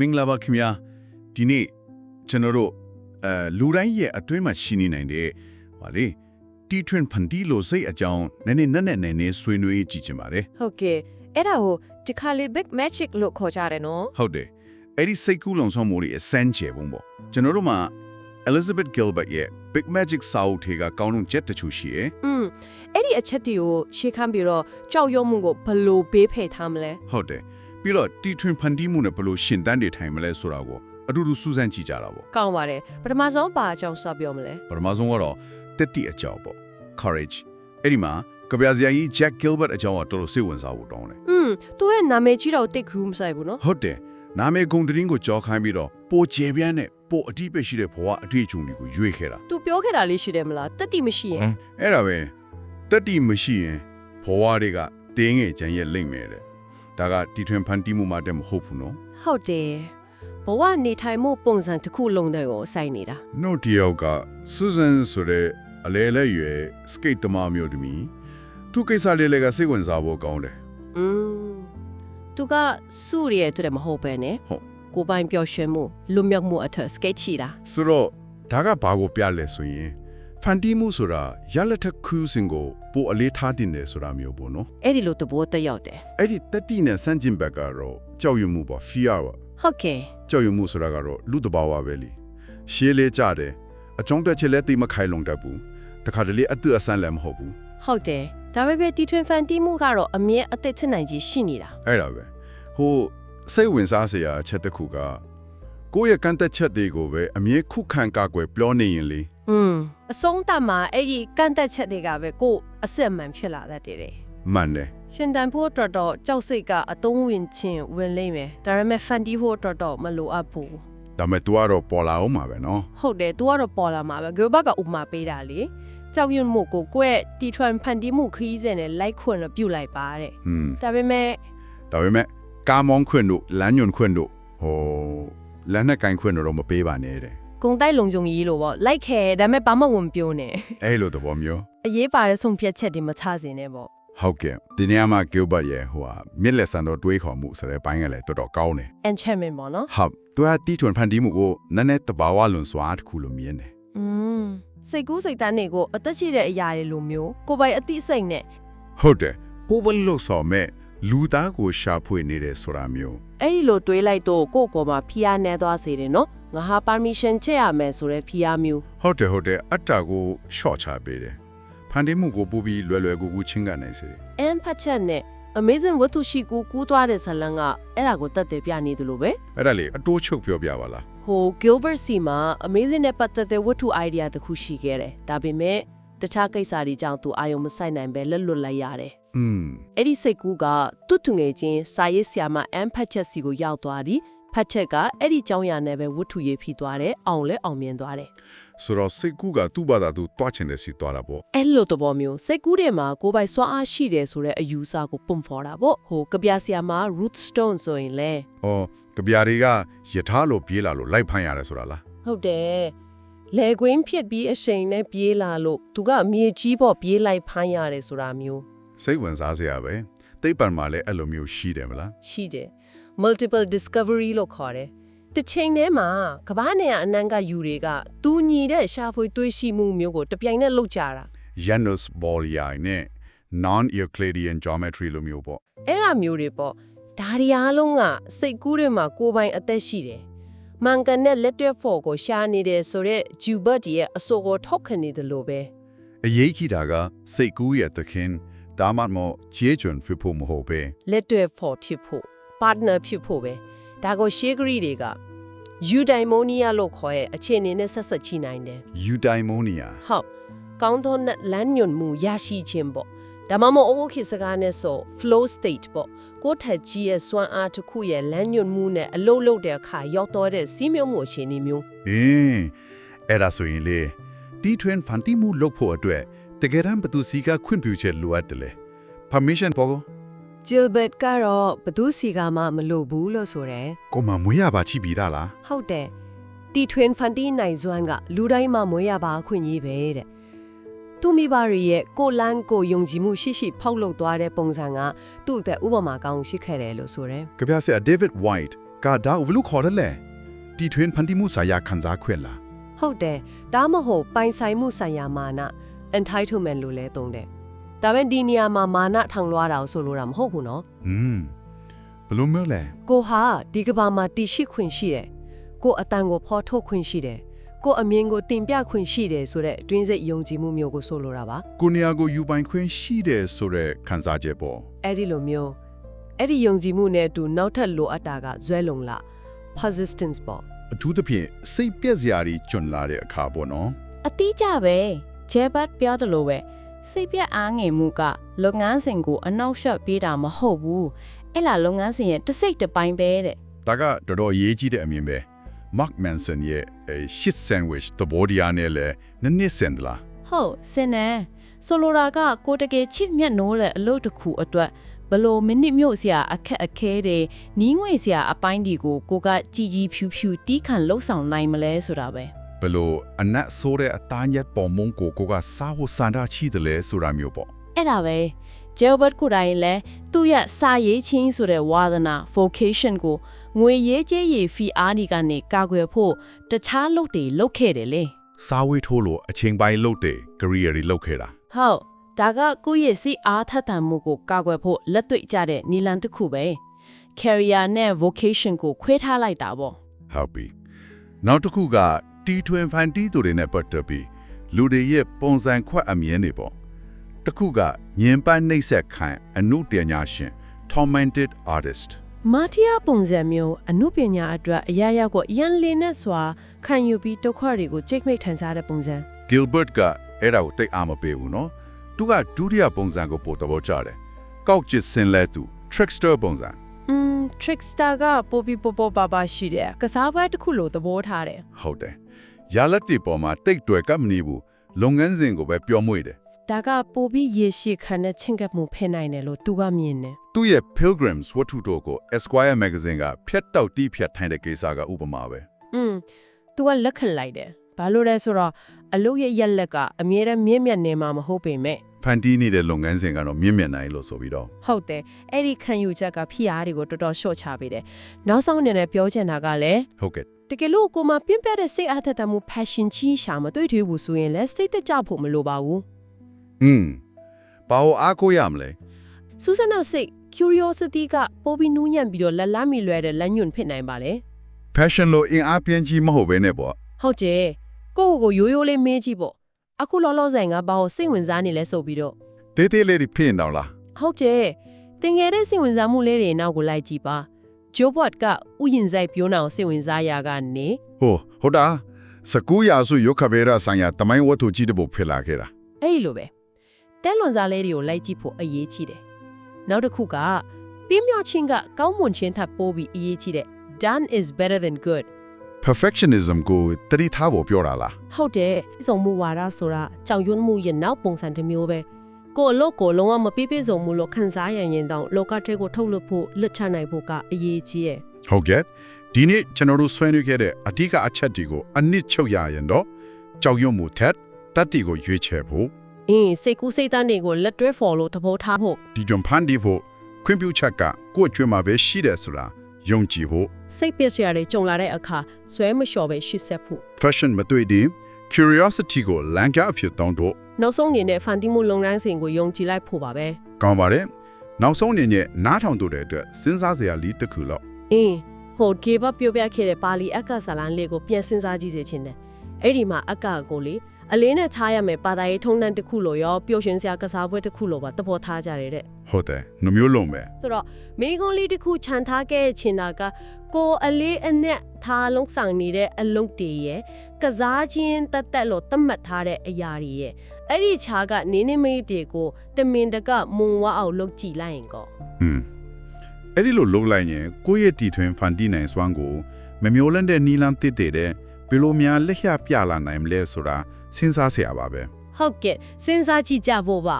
မင်္ဂလာပါခင်ဗျာဒီနေ့ကျွန်တော်တို့အဲလူတိုင်းရဲ့အတွင်းမှာရှိနေနိုင်တဲ့ဟာလေတီထွင်ဖန်တီလို့စိတ်အကြောင်းနည်းနည်းနဲ့နဲ့နဲ့ဆွေးနွေးကြည့်ချင်ပါတယ်ဟုတ်ကဲ့အဲ့ဒါကိုဒီခါလေး big magic လို့ခေါ်ကြတယ်နော်ဟုတ်တယ်အဲ့ဒီစိတ်ကူးလုံဆောင်မှုတွေအစမ်းချေပုံပေါ့ကျွန်တော်တို့မှာ Elizabeth Gilbert ရဲ့ Big Magic စာအုပ်ထဲကကောင်းတဲ့ချက်တချို့ရှိရဲ့อืมအဲ့ဒီအချက်တွေကိုရှေ့ခမ်းပြီးတော့ကြောက်ရွံ့မှုကိုဘယ်လိုဘေးဖယ်ထားမလဲဟုတ်တယ် ပြီးတော့တီထွင်ဖန်တီမှုနဲ့ဘယ်လိုရှင်တန်းတွေထိုင်မလဲဆိုတာကိုအတူတူစူးစမ်းကြည့်ကြတာပေါ့ကောင်းပါတယ်ပထမဆုံးပါအကြောင်းစပြောမလဲပထမဆုံးကတော့တက်တီအကြောင်းပေါ့ courage အဲ့ဒီမှာကဗျာဇာကြီး Jack Gilbert အကြောင်းကတော်တော်စိတ်ဝင်စားဖို့တောင်းတယ်อืมသူ့ရဲ့နာမည်ကြီးတော့တိတ်ခူးမဆိုင်ဘူးနော်ဟုတ်တယ်နာမည်ဂုံတရင်ကိုကြောခိုင်းပြီးတော့ပိုကျေပြန်းနဲ့ပိုအတိပ္ပရှိတဲ့ဘဝအတွေ့အကြုံတွေကိုရွေးခဲ့တာသူပြောခဲ့တာလေးရှိတယ်မလားတက်တိမရှိရင်အဲ့ဒါပဲတက်တီမရှိရင်ဘဝတွေကတင်းငယ်ချမ်းရဲ့လိမ့်မယ်တဲ့ ဒါကတီထွင်ဖန်တီးမှုမှတည်းမဟုတ်ဘူးနော်ဟုတ်တယ်ဘဝနေထိုင်မှုပုံစံတစ်ခုလုံးတဲ့ကိုစိုက်နေတာနှုတ်တယောက်ကစူဇန်ဆိုတဲ့အလဲလဲရွယ်စကိတ်သမားမျိုးတမီသူကိစ္စလေးတွေကစိတ်ဝင်စားဖို့ကောင်းတယ်อืมသူကစုရရဲ့အတွက်မဟုတ်ပဲနဲ့ဟုတ်ကိုယ်ပိုင်ပျော်ရွှင်မှုလွတ်မြောက်မှုအထက်စကိတ်ချီတာဆိုတော့ဒါကဘာကိုပြလဲဆိုရင်ဖန်တီးမှုဆိုတာရလက်ထက်ခူးစင်ကို ပိုအလေးထားတင်တယ်ဆိုတာမျိုးပေါ့နော်အဲ့ဒီလိုသဘောတက်ရောက်တယ်အဲ့ဒီတက်တီနဲ့ဆန့်ကျင်ဘက်ကတော့ကြောက်ရွံ့မှုပေါ့ fear ပေါ့ဟုတ်ကဲ့ကြောက်ရွံ့မှုဆိုတာကတော့လူတဘာဝပဲလေရှေးလေးကြတယ်အကြောင်းတက်ချက်လက်သိမခိုင်လုံတတ်ဘူးတခါတလေအသက်အဆန်းလည်းမဟုတ်ဘူးဟုတ်တယ်ဒါပေမဲ့တီထွင်ဖန်တီးမှုကတော့အမြဲအသက်ထက်နိုင်ကြီးရှိနေတာအဲ့ဒါပဲဟိုစိတ်ဝင်စားစရာအချက်တစ်ခုကကိုယ့်ရဲ့ကန့်သက်ချက်တွေကိုပဲအမြဲခုခံကာကွယ်ပြောနေရင်လေ อืมအဆုံးတတ်မှာအဲ့ဒီကန့်တက်ချက်တွေကပဲကိုယ်အစစ်အမှန်ဖြစ်လာတတ်တယ်တဲ့ မှန်တယ် ရှင်တန်ဖို့အတွက်တော့ကြောက်စိတ်ကအတုံးဝင်ခြင်းဝင်လိမ့်မယ်ဒါပေမဲ့ဖန်တီးဖို့အတွက်တော့မလိုအပ်ဘူး ဒါပေမဲ့ तू ကတော့ပေါ်လာအောင်မှာပဲနော် ဟုတ်တယ် तू ကတော့ပေါ်လာမှာပဲဂိုဘတ်ကဥပမာပေးတာလေကြောက်ရွံ့မှုကိုကိုယ့်ရဲ့တီထွင်ဖန်တီးမှုခရီးစဉ်နဲ့လိုက်ခွင့်တော့ပြုတ်လိုက်ပါတဲ့ ဟွန်း ဒါပေမဲ့ ဒါပေမဲ့ကားမောင်းခွင့်တို့လမ်းညွန်ခွင့်တို့ဟိုလမ်းနဲ့ကင်ခွင့်တို့တော့မပေးပါနဲ့တဲ့ ဂုံတိုက်လုံခြုံရေးလို့ပေါ့လိုက်ခဲဒါပေမဲ့ဘာမှဝင်ပြောနေအဲ့လိုသဘောမျိုးအရေးပါတဲ့ဆုံးဖြတ်ချက်တွေမချစင်နဲ့ပေါ့ဟုတ်ကဲ့ဒီနေရာမှာ Gilbert ရဲ့ဟိုဟာမြစ်လက်ဆန်တော့တွေးခေါ်မှုဆိုတဲ့ဘိုင်းကလည်းတော်တော်ကောင်းတယ် enchantment ပေါ့နော်ဟုတ်သူကတီထွန်ဖန်တီးမှုကိုနည်းနည်းတဘာဝလွန်စွာတစ်ခုလိုမြင်တယ်อืมစိတ်ကူးစိတ်တန်းတွေကိုအသက်ရှိတဲ့အရာတွေလိုမျိုးကိုယ်ပိုင်အသိစိတ်နဲ့ဟုတ်တယ်ဟိုဘလို့ဆိုမဲ့လူသားကိုရှာဖွေနေတယ်ဆိုတာမျိုးအဲ့ဒီလိုတွေးလိုက်တော့ကိုယ့်ကိုယ်မှာဖိအားနေသွားစေတယ်နော် ငါဟာ permission ချက်ရမယ်ဆိုတဲ့ဖိအားမျိုးဟုတ်တယ်ဟုတ်တယ်အတ္တကို short ချပေးတယ်ဖန်တီးမှုကိုပို့ပြီးလွယ်လွယ်ကူကူချင်းကနိုင်စေတယ်အမ်ဖတ်ချက်နဲ့ amazing ဝတ္ထုရှိကူကူးသွားတဲ့ဇာတ်လမ်းကအဲ့ဒါကိုတတ်တယ်ပြနေတယ်လို့ပဲအဲ့ဒါလေအတိုးချုပ်ပြောပြပါလားဟို Gilbert C မှာ amazing နဲ့ပတ်သက်တဲ့ဝတ္ထု idea တစ်ခုရှိခဲ့တယ်ဒါပေမဲ့တခြားကိစ္စတွေကြောင့်သူအာယုံမဆိုင်နိုင်ပဲလက်လွတ်လိုက်ရတယ်อืมအဲ့ဒီစိတ်ကူးကတွတ်တူငယ်ချင်းစာရေးဆရာမအမ်ဖတ်ချက်စီကိုရောက်သွားသည် ဖတ်ချက်ကအဲ့ဒီကြောင်းရနဲ့ပဲဝတ္ထုရေးဖြစ်သွားတယ်အောင်လဲအောင်မြင်သွားတယ်ဆိုတော့စိတ်ကူးကသူ့ဘာသာသူတွားချင်တဲ့စီတွားတာပေါ့အဲ့လိုသဘောမျိုးစိတ်ကူးတဲ့မှာကိုယ်ပိုင်စွမ်းအားရှိတယ်ဆိုတဲ့အယူအဆကိုပုံဖော်တာပေါ့ဟိုကပြဆရာမ Ruth Stone ဆိုရင်လဲ။အော်ကြပြာတွေကယထာလို့ပြေးလာလို့လိုက်ဖမ်းရတယ်ဆိုတာလားဟုတ်တယ်လေကွင်းဖြစ်ပြီးအရှိန်နဲ့ပြေးလာလို့သူကမြေကြီးပေါ်ပြေးလိုက်ဖမ်းရတယ်ဆိုတာမျိုး။စိတ်ဝင်စားစရာပဲ။သိပ္ပံမှာလည်းအဲ့လိုမျိုးရှိတယ်မလားရှိတယ် multiple discovery လို့ခေါ်တယ်တစ်ချိန်တည်းမှာကမ္ဘာနဲ့အနှံ့ကယူတွေကသူညီတဲ့ရှာဖွေတွေးရှိမှုမျိုးကိုတပြိုင်နက်လုပ်ကြတာ။ Janus Bolyai နဲ့ non-Euclidean geometry လိုမျိုးပေါ့အဲ့လိုမျိုးတွေပေါ့ဒါရီအားလုံးကစိတ်ကူးတွေမှာကိုယ်ပိုင်အသက်ရှိတယ်မန်ကန်နဲ့လက်တွဲဖို့ကိုရှာနေတယ်ဆိုတော့ဂျူဘတ်ရဲ့အဆိုကိုထောက်ခံနေတယ်လို့ပဲ။အရေးကြီးတာကစိတ်ကူးရဲ့သခင်ဒါမှမဟုတ်ဂျေဂျွန်ဖြစ်ဖို့မဟုတ်ပဲလက်တွဲဖို့ဖြစ်ဖို့ partner ဖြစ်ဖို့ပဲဒါကိုရှေးဂရီတွေကယူဒိုင်မိုနီးယားလို့ခေါ်ရဲ့အခြေအနေနဲ့ဆက်ဆက်ချိနိုင်တယ်။ eudaimonia ဟုတ်ကောင်းသောလမ်းညွန်မှုရရှိခြင်းပေါ့ဒါမှမဟုတ်အဝခိစကားနဲ့ဆို flow state ပေါ့ကိုယ့်ထက်ကြီးရဲ့စွမ်းအားတစ်ခုရဲ့လမ်းညွန်မှုနဲ့အလုံးလုံးတဲ့အခါရောက်တော့တဲ့စီးမြုံမှုအခြေအနေမျိုး။အင်းအဲ့ဒါဆိုရင်လေတီထွင်ဖန်တီးမှုလုပ်ဖို့အတွက်တကယ်တမ်းဘသူစီကခွင့်ပြုချက်လိုအပ်တယ်လေ permission ပေါ် ကို Gilbert ကတော့ဘသူစီကမှမလို့ဘူးလို့ဆိုတယ်ကိုမမွေးရပါချိပြီးသားလားဟုတ်တယ်တီထွင်ဖန်တီးနိုင်စွမ်းကလူတိုင်းမှမွေးရပါအခွင့်အရေးပဲတဲ့သူမိဘတွေရဲ့ကိုလန်းကိုယုံကြည်မှုရှိရှိဖောက်လုပ်သွားတဲ့ပုံစံကသူ့အတွက်ဥပမာကောင်းရှိခဲ့တယ်လို့ဆိုတယ်ကြပြဆရာ David White ကဒါဘလို့ခေါ်တယ်လဲတီထွင်ဖန်တီမှုဆိုင်ရာခံစားခွင့်လားဟုတ်တယ်ဒါမှမဟုတ်ပိုင်ဆိုင်မှုဆိုင်ရာမာန entitlement လို့လဲသုံးတယ် ဒါပေမဲ့ဒီနေရာမှာမာနထောင်လွှားတာကိုဆိုလိုတာမဟုတ်ဘူးနော်อืมဘလို့မျိုးလဲကိုဟာဒီကဘာမှာတည်ရှိခွင့်ရှိတယ်ကိုအတန်ကိုဖော်ထုတ်ခွင့်ရှိတယ်ကိုအမြင်ကိုတင်ပြခွင့်ရှိတယ်ဆိုတဲ့အတွင်းစိတ်ယုံကြည်မှုမျိုးကိုဆိုလိုတာပါကိုနေရာကိုယူပိုင်ခွင့်ရှိတယ်ဆိုတဲ့ခံစားချက်ပေါ့အဲ့ဒီလိုမျိုးအဲ့ဒီယုံကြည်မှုနဲ့အတူနောက်ထပ်လိုအပ်တာကဇွဲလုံလား persistence ပေါ့အထူးသဖြင့်စိတ်ပြက်စရာတွေကျွန်းလာတဲ့အခါပေါ့နော်အတိအကျပဲဂျဲဘတ်ပြောတယ်လို့ပဲ စိတ်ပြက်အားငယ်မှုကလုပ်ငန်းစဉ်ကိုအနောက်ရှက်ပေးတာမဟုတ်ဘူးအဲ့လာလုပ်ငန်းစဉ်ရဲ့တစ်စိတ်တစ်ပိုင်းပဲတဲ့ဒါကတော်တော်အရေးကြီးတဲ့အမြင်ပဲ Mark Manson ရဲ့အဲ shit sandwich သဘောတရားနဲ့လည်းနည်းနည်းဆင်သလားဟုတ်စင်နေဆိုလိုတာကကိုတကယ်ချစ်မြတ်နိုးတဲ့အလုပ်တစ်ခုအတွက်ဘလို့မိနစ်မြို့စရာအခက်အခဲတွေနီးငွေစရာအပိုင်းဒီကိုကိုကကြည်ကြည်ဖြူဖြူတီးခံလှုပ်ဆောင်နိုင်မလဲဆိုတာပဲ ဘလို့အနက်ဆိုးတဲ့အသားညက်ပေါ်မုံကိုကိုကစားဖို့စန္ဒချီတယ်လဲဆိုတာမျိုးပေါ့အဲ့ဒါပဲဂျယ်ဘတ်ကိုယ်တိုင်လည်းသူ့ရဲ့စာရေးချင်းဆိုတဲ့ဝါသနာ vocation ကိုငွေရေးကြေးရေးဖီအားဒီကနေကာကွယ်ဖို့တခြားလုပ်တွေလုပ်ခဲ့တယ်လေစားဝေးထိုးလို့အချိန်ပိုင်းလုပ်တဲ့ career တွေလုပ်ခဲ့တာဟုတ်ဒါကကိုယ့်ရဲ့စိတ်အားထက်သန်မှုကိုကာကွယ်ဖို့လက်တွေ့ကြတဲ့နီလန်တစ်ခုပဲ career နဲ့ vocation ကိုခွဲထားလိုက်တာပေါ့ဟုတ်ပြီနောက်တစ်ခုက T20 fanty တို့တွေနဲ့ပတ်သက်ပြီးလူတွေရဲ့ပုံစံခွက်အမြင်တွေပေါ့တစ်ခုကညင်ပန်းနှိပ်စက်ခံအနုပညာရှင် tormented artist မာတီယာပုံစံမျိုးအမှုပညာအတွက်အရာရာကိုအရန်လေးနဲ့စွာခံယူပြီးဒုက္ခတွေကိုကြိတ်မိတ်ထန်စားတဲ့ပုံစံ Gilbert ကအဲ့ဒါကိုတိတ်အားမပေးဘူးနော်သူကဒုတိယပုံစံကိုပို့တော့ကြတယ်ကောက်ချစ်စင်လဲသူ trickster ပုံစံอืม trickster ကပိုပြီးပိုပိုပါပါရှိတယ်ကစားပွဲတစ်ခုလိုသဘောထားတယ်ဟုတ်တယ် ရလက်တီပေါ်မှာတိတ်တွယ်ကပ်မနေဘူးလုပ်ငန်းစဉ်ကိုပဲပြောမွေ့တယ်ဒါကပိုပြီးရေရှည်ခံတဲ့ချင်းကပ်မှုဖဲနိုင်တယ်လို့သူကမြင်တယ်သူ့ရဲ့ Pilgrims ဝတ္ထုတို့ကို Esquire magazine ကဖြတ်တောက်တီးဖြတ်ထိုင်တဲ့ကိစ္စကဥပမာပဲอืมသူကလက်ခံလိုက်တယ်ဘာလို့လဲဆိုတော့အလုပ်ရဲ့ရက်လက်ကအမြဲတမ်းမြင့်မြတ်နေမှာမဟုတ်ပေမဲ့ဖန်တီးနေတဲ့လုပ်ငန်းစဉ်ကတော့မြင့်မြတ်နိုင်လို့ဆိုပြီးတော့ဟုတ်တယ်အဲ့ဒီခံယူချက်ကဖိအားတွေကိုတော်တော်ရှော့ချပေးတယ်နောက်ဆုံးအနေနဲ့ပြောချင်တာကလည်းဟုတ်ကဲ့ တကယ်လို့ကိုမပြင်းပြတဲ့စိတ်အားထက်သန်မှု passion ကြီးရှာမတွေ့ထွေးဘူးဆိုရင်လည်းစိတ်တကြဖို့မလိုပါဘူးอืมဘာလို့အားကိုးရမလဲစူးစမ်းနောက်စိတ် curiosity ကပိုပြီးနူးညံ့ပြီးတော့လက်လမ်းမီလွယ်တဲ့လက်ညွန့်ဖြစ်နိုင်ပါလေ passion လို့အင်အားပြင်းကြီးမဟုတ်ဘဲနဲ့ပေါ့ဟုတ်တယ်ကိုယ့်ကိုယ်ကိုရိုးရိုးလေးမေးကြည့်ပေါ့အခုလောလောဆယ်ငါဘာကိုစိတ်ဝင်စားနေလဲဆိုပြီးတော့တေးသေးလေးတွေဖြစ်နေတော့လားဟုတ်တယ်တင်ငယ်တဲ့စိတ်ဝင်စားမှုလေးတွေနောက်ကိုလိုက်ကြည့်ပါ ဂျိုဘတ်ကဥယျင်ဆိုင်ပြောနာကိုစိတ်ဝင်စားရာကနေဟိုဟုတ်တာစကူရာစုရုခဗေရဆိုင်ရာတမိုင်းဝတ္ထုကြီးတပုတ်ဖြစ်လာခဲ့တာအဲ့လိုပဲတဲလွန်စားလေးတွေကိုလိုက်ကြည့်ဖို့အရေးကြီးတယ်နောက်တစ်ခုကပြင်းမြောက်ခြင်းကကောင်းမွန်ခြင်းထပ်ပိုးပြီးအရေးကြီးတယ် done is better than good perfectionism ကိုတတိထားဖို့ပြောတာလားဟုတ်တယ်စုံမှုဝါဒဆိုတာကြောင်ရွံ့မှုရဲ့နောက်ပုံစံတစ်မျိုးပဲ ကိုယ်အလို့ကိုယ်လုံးဝမပြည့်ပြည့်စုံမှုလို့ခံစားရရင်တောင်လောကထဲကိုထုတ်လွှတ်ဖို့လွတ်ချနိုင်ဖို့ကအရေးကြီးရဲ့ဟုတ်ကဲ့ဒီနေ့ကျွန်တော်တို့ဆွေးနွေးခဲ့တဲ့အဓိကအချက်တွေကိုအနစ်ချုပ်ရရင်တော့ကြောက်ရွံ့မှုထက်တတ်တီကိုရွေးချယ်ဖို့အင်းစိတ်ကူးစိတ်တန်းတွေကိုလက်တွဲ follow သဘောထားဖို့ဒီကြုံဖန်ဒီဖို့ခွင့်ပြုချက်ကကိုယ့်အကျွမ်းမှာပဲရှိတယ်ဆိုတာယုံကြည်ဖို့စိတ်ပျက်စရာတွေကြုံလာတဲ့အခါဆွဲမလျှော်ပဲရှစ်ဆက်ဖို့ fashion မတွေ့တဲ့ curiosity ကိုလမ်းကြားအဖြစ်တောင်းတော့နောက်ဆုံးအနေနဲ့ဖန်တီးမှုလုပ်ငန်းစဉ်ကိုယုံကြည်လိုက်ဖို့ပါပဲကောင်းပါတယ်နောက်ဆုံးအနေနဲ့နားထောင်တို့တဲ့အတွက်စဉ်းစားစရာလီတစ်ခုလောက်အင်းဟိုကေဘပြောပြခဲ့တဲ့ပါဠိအက္ခဇာလန်လေးကိုပြန်စဉ်းစားကြည့်စေချင်တယ်အဲ့ဒီမှာအက္ခကိုလေ အလင်းနဲ့ချားရမယ်ပါတာရေးထုံးတန်းတစ်ခုလိုရောပျော်ရွှင်စရာကစားပွဲတစ်ခုလိုပါသဘောထားကြရတဲ့ဟုတ်တယ်နှမျိုးလုံးပဲဆိုတော့မိကုံးလေးတစ်ခုခြံထားခဲ့ချင်တာကကိုအလေးအနက်ထားလုံးဆောင်နေတဲ့အလုပ်တွေရဲ့ကစားခြင်းတက်တက်လို့သတ်မှတ်ထားတဲ့အရာတွေရဲ့အဲ့ဒီခြားကနေနေမိတ်တွေကိုတမင်တကမုံဝအောင်လုပ်ကြည့်လိုက်ရင်ကောอืมအဲ့ဒီလိုလုပ်လိုက်ရင်ကိုယ့်ရဲ့တီထွင်ဖန်တီးနိုင်စွမ်းကိုမမျိုးလန့်တဲ့နီလန်းတစ်တဲ့တဲ့ဘယ်လိုများလက်ရပြလာနိုင်မလဲဆိုတာ စဉ်းစားစရာပါပဲဟုတ်ကဲ့စဉ်းစားကြည့်ကြဖို့ပါ